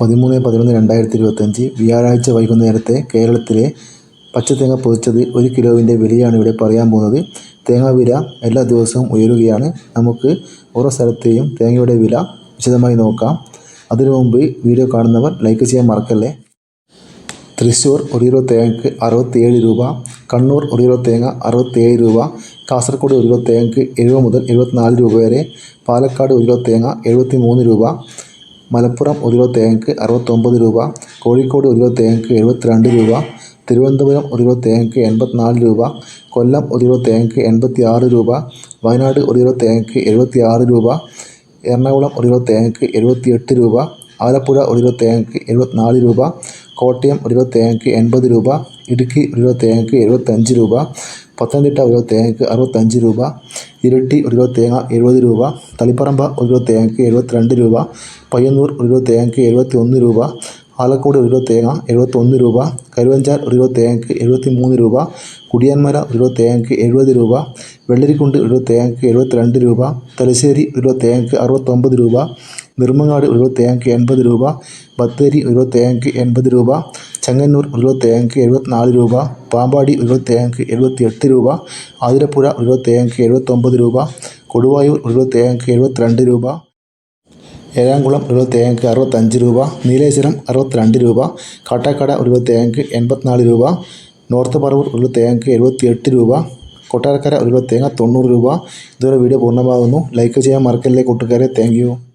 പതിമൂന്ന് പതിനൊന്ന് രണ്ടായിരത്തി ഇരുപത്തഞ്ച് വ്യാഴാഴ്ച വൈകുന്നേരത്തെ കേരളത്തിലെ പച്ചത്തേങ്ങ പൊതിച്ചത് ഒരു കിലോവിന്റെ വിലയാണ് ഇവിടെ പറയാൻ പോകുന്നത്. തേങ്ങ വില എല്ലാ ദിവസവും ഉയരുകയാണ്. നമുക്ക് ഓരോ സ്ഥലത്തെയും തേങ്ങയുടെ വില വിശദമായി നോക്കാം. അതിനു മുമ്പ് വീഡിയോ കാണുന്നവർ ലൈക്ക് ചെയ്യാൻ മറക്കല്ലേ? തൃശ്ശൂർ ഒരു കിലോ തേങ്ങക്ക് അറുപത്തിയേഴ് രൂപ കണ്ണൂർ ഒരു കിലോ തേങ്ങ അറുപത്തിയേഴ് രൂപ കാസർഗോഡ് ഒരു കിലോ തേങ്ങക്ക് എഴുപത് മുതൽ എഴുപത്തിനാല് രൂപ വരെ പാലക്കാട് ഒരു കിലോ തേങ്ങ എഴുപത്തി മൂന്ന് രൂപ മലപ്പുറം ഒരു കിലോ തേങ്ങയ്ക്ക് അറുപത്തൊമ്പത് രൂപ കോഴിക്കോട് ഒരു കിലോ തേങ്ങയ്ക്ക് എഴുപത്തിരണ്ട് രൂപ തിരുവനന്തപുരം ഒരു കിലോ തേങ്ങയ്ക്ക് എൺപത്തിനാല് രൂപ കൊല്ലം ഒരു കിലോ തേങ്ങയ്ക്ക് എൺപത്തി ആറ് രൂപ വയനാട് ഒരു കിലോ തേങ്ങയ്ക്ക് എഴുപത്തി ആറ് രൂപ എറണാകുളം ഒരു കിലോ തേങ്ങയ്ക്ക് എഴുപത്തിയെട്ട് രൂപ ആലപ്പുഴ ഒരു കിലോ തേങ്ങയ്ക്ക് എഴുപത്തിനാല് രൂപ കോട്ടയം ഒരു കിലോ തേങ്ങയ്ക്ക് എൺപത് രൂപ ഇടുക്കി ഒരു കിലോ തേങ്ങയ്ക്ക് എഴുപത്തഞ്ച് രൂപ പത്തനംതിട്ട ഒരു കിലോ തേങ്ങയ്ക്ക് അറുപത്തഞ്ച് രൂപ ഇരിട്ടി ഒരു കിലോ തേങ്ങ എഴുപത് രൂപ തളിപ്പറമ്പ് ഒരു കിലോ തേങ്ങയ്ക്ക് എഴുപത്തിരണ്ട് രൂപ പയ്യന്നൂർ ഒരു കിലോ തേങ്ങയ്ക്ക് എഴുപത്തി ഒന്ന് രൂപ ആലക്കോട് ഒരു കിലോ തേങ്ങ എഴുപത്തൊന്ന് രൂപ കരുവഞ്ചാൽ ഒരു കിലോ തേങ്ങയ്ക്ക് എഴുപത്തി മൂന്ന് രൂപ കുടിയാൻമല ഒരു കിലോ തേങ്ങയ്ക്ക് എഴുപത് രൂപ വെള്ളരിക്കുണ്ട് ഒരു കിലോ തേങ്ങയ്ക്ക് എഴുപത്തിരണ്ട് രൂപ തലശ്ശേരി ഒരു കിലോ തേങ്ങയ്ക്ക് അറുപത്തൊമ്പത് രൂപ നിർമ്മങ്ങാട് ഒരു കിലോ തേങ്ങയ്ക്ക് എൺപത് രൂപ ബത്തേരി ഒരു കിലോ തേങ്ങയ്ക്ക് എൺപത് രൂപ ചെങ്ങന്നൂർ ഒരു കിലോ എഴുപത്തിനാല് രൂപ പാമ്പാടി ഒരു കിലോ തേങ്ങയ്ക്ക് എഴുപത്തിയെട്ട് രൂപ ആതിരപ്പുഴ ഒരു കിലോ എഴുപത്തൊമ്പത് രൂപ കൊടുവായൂർ ഒരു കിലോ എഴുപത്തിരണ്ട് രൂപ ഏഴാംകുളം ഒരു കിലോ അറുപത്തഞ്ച് രൂപ നീലേശ്വരം അറുപത്തിരണ്ട് രൂപ കാട്ടാക്കട ഒരു കിലോ എൺപത്തിനാല് രൂപ നോർത്ത് പറവൂർ ഒരു കിലോ തേങ്ങയ്ക്ക് എഴുപത്തിയെട്ട് രൂപ കൊട്ടാരക്കര ഒരു തേങ്ങ തൊണ്ണൂറ് രൂപ. ഇതുവരെ വീഡിയോ പൂർണമാകുന്നു. ലൈക്ക് ചെയ്യാൻ മറക്കല്ലേ കൂട്ടുകാരെ. താങ്ക്